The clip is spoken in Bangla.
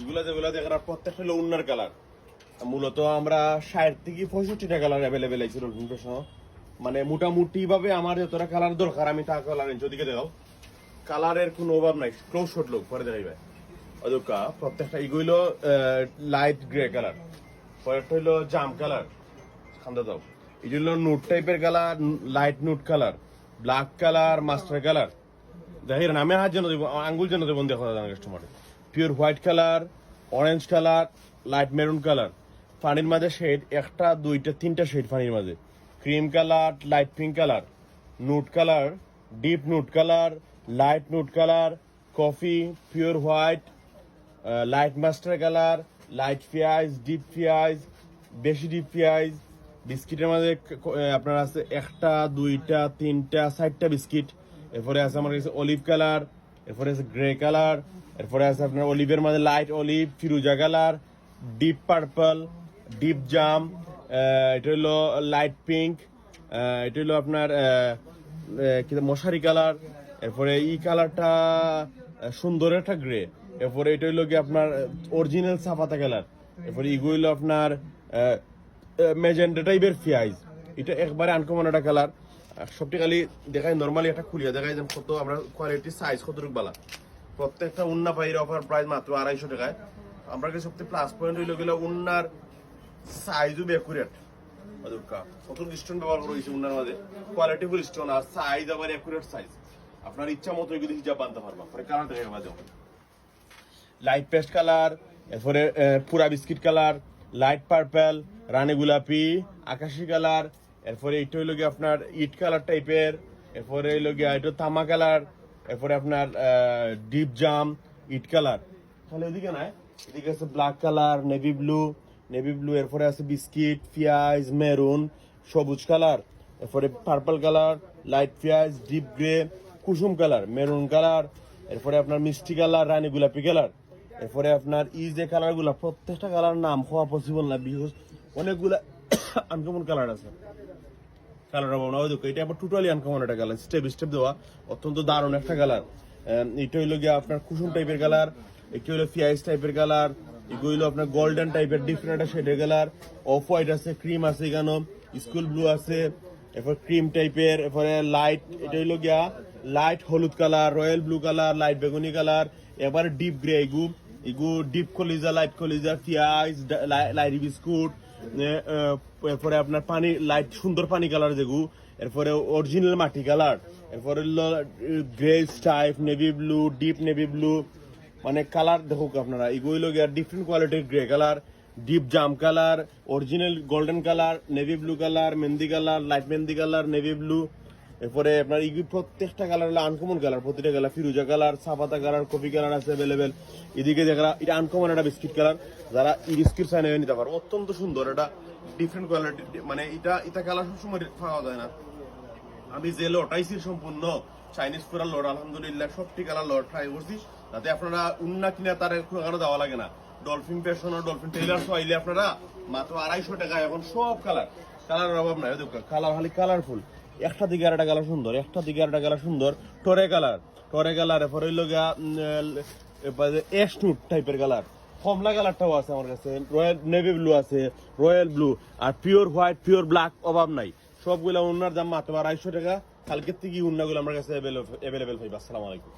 এগুলা যেগুলা প্রত্যেকটা উন্নার কালার মূলত আমরা থেকে পঁয়ষট্টিটা কালার অ্যাভেলেবেল মানে মোটামুটি ভাবে আমার যতটা কালার দরকার, আমি তা কালার এনছো দিকে দেখাও। কালারের কোনো অভাব নাই ক্লোজ শট লোক, পরে দেখাইবে। অদুকা, প্রত্যেকটা, এগুলো লাইট গ্রে কালার পরেরটা হইল জাম কালার খান্দা দাও। এই হলো নুট টাইপের colour light nude colour black colour master colour দেখেন, আমি হাত যেন দেবো, আঙ্গুল যেন দেবো দেখো দাদা customer pure white colour orange colour light maroon colour. পানির মাঝে শেড একটা দুইটা তিনটা শেড পানির মাঝে। Cream colour light pink colour. Nude colour deep nude colour light nude colour coffee pure white light master colour light পেঁয়াজ ডিপ পেঁয়াজ বেশি ডিপ পেঁয়াজ। বিস্কিটের আহ, আপনার আছে একটা দুইটা তিনটা চারটা বিস্কিট। এরপরে আছে আমার কাছে অলিভ কালার এরপরে আছে গ্রে কালার এরপরে আছে আপনার অলিভের মধ্যে লাইট অলিভ ফিরুজা কালার ডিপ পার্পল ডিপ জাম এটা হলো লাইট পিঙ্ক এটা হলো আপনার মশারি কালার, এরপরে ই কালারটা সুন্দর একটা গ্রে এরপরে এটা হইল কি আপনার অরিজিনাল সাপাতা কালার, এরপরে ইগো হইল আপনার মেজেন্ডা টাইপের ফিয়াইজ এটা একবারে আনকমন একটা কালার সবটি খালি দেখাই নর্মালি একটা খুলিয়া দেখাই যেন কত আমরা কোয়ালিটি সাইজ কতটুকু বালা। প্রত্যেকটা উন্না পাইর অফার প্রাইস মাত্র আড়াইশো টাকায়। আমরা কাছে সবথেকে প্লাস পয়েন্ট হইল গেলে উন্নার সাইজও বেকুরেট কত স্টোন ব্যবহার করা হয়েছে উন্নার মাঝে। কোয়ালিটি ফুল স্টোন আর সাইজ আবার একুরেট সাইজ আপনার ইচ্ছা মতো এগুলো হিসাব বানতে পারবা, পরে কালার দেখে বাজে লাইট পেস্ট কালার এরপরে পুরা বিস্কিট কালার লাইট পার্পল রানী গোলাপি, আকাশি কালার এরপরে এটা হইল গিয়ে আপনার ইট কালার টাইপের এরপরে হইল গিয়ে এটা তামা কালার এরপরে আপনার ডিপ জাম ইট কালার তাহলে ওইদিকে নাই। এদিকে আছে black colour navy blue navy blue এরপরে আছে বিস্কিট পেঁয়াজ মেরুন সবুজ কালার এরপরে পার্পল কালার লাইট পেঁয়াজ ডিপ গ্রে কুসুম কালার মেরুন কালার এরপরে আপনার মিষ্টি কালার রানী গোলাপি কালার এরপরে আপনার ই যে কালারগুলা, প্রত্যেকটা কালার নাম হওয়া পসিবল না বিকজ অনেকগুলা আনকমন কালার আছে। কালার অভাব না। ওই দেখো, এটা আবার টোটালি আনকমন একটা কালার স্টেপ স্টেপ দেওয়া। অত্যন্ত দারুণ একটা কালার এটা হইল গিয়ে আপনার কুসুম টাইপের কালার এটা হইল ফিয়াইস টাইপের কালার এগুলো হইল আপনার গোল্ডেন টাইপের ডিফারেন্ট একটা শেডের কালার অফ হোয়াইট আছে ক্রিম আছে এখানে স্কুল ব্লু আছে, এরপর ক্রিম টাইপের এরপরে লাইট এটা হইল গিয়া লাইট হলুদ colour royal blue colour light বেগুনি কালার এবারে ডিপ গ্রে এগু। এগু ডিপ কলিজা লাইট কলিজা পিঁয়াজ লাইট বিস্কুট এরপরে আপনার পানি লাইট সুন্দর পানি কালার যেগু এরপরে অরিজিনাল মাটি কালার এরপরে grey type navy blue deep navy blue মানে কালার দেখুক আপনারা। এগুলো লোক ডিফারেন্ট কোয়ালিটির গ্রে কালার ডিপ জাম colour original golden colour navy blue colour mehndi colour light মেহেন্দি কালার নেভি ব্লু এরপরে আপনার ইগু প্রত্যেকটা কালার হলো আনকমন কালার প্রতিটা কালার ফিরুজা কালার সাপাতা কালার কফি কালার আছে অ্যাভেলেবেল এদিকে দেখা এটা আনকমন একটা বিস্কিট কালার যারা ই বিস্কিট চাই নিতে পারো। অত্যন্ত সুন্দর, এটা ডিফারেন্ট কোয়ালিটি মানে এটা এটা কালার সবসময় পাওয়া যায় না। আমি যে লটাইছি সম্পূর্ণ চাইনিজ পুরা লট আলহামদুলিল্লাহ, সবটি কালার লট ট্রাই করছি। যাতে আপনারা উন্না কিনা তার কোনো দেওয়া লাগে না। ডলফিন পেশন ও ডলফিন টেইলার আইলে আপনারা মাত্র আড়াইশো টাকা এখন সব কালার কালারের অভাব নাই। কালার খালি কালারফুল একটা দিকে আর একটা কালার সুন্দর, একটা দিকে আর একটা কালার সুন্দর, টরে কালার। টরে কালার, এরপর হইল এস টুট টাইপের কালার। কমলা কালারটাও আছে আমার কাছে, রয়্যাল নেভি ব্লু আছে, রয়্যাল ব্লু, আর পিওর হোয়াইট, পিওর ব্ল্যাক অভাব নাই। সবগুলা উন্নার দাম মাত্র আড়াইশো টাকা, কালকের থেকে উন্নাগুলো আমার কাছে অ্যাভেলেবেল পাইবা আসসালামু আলাইকুম।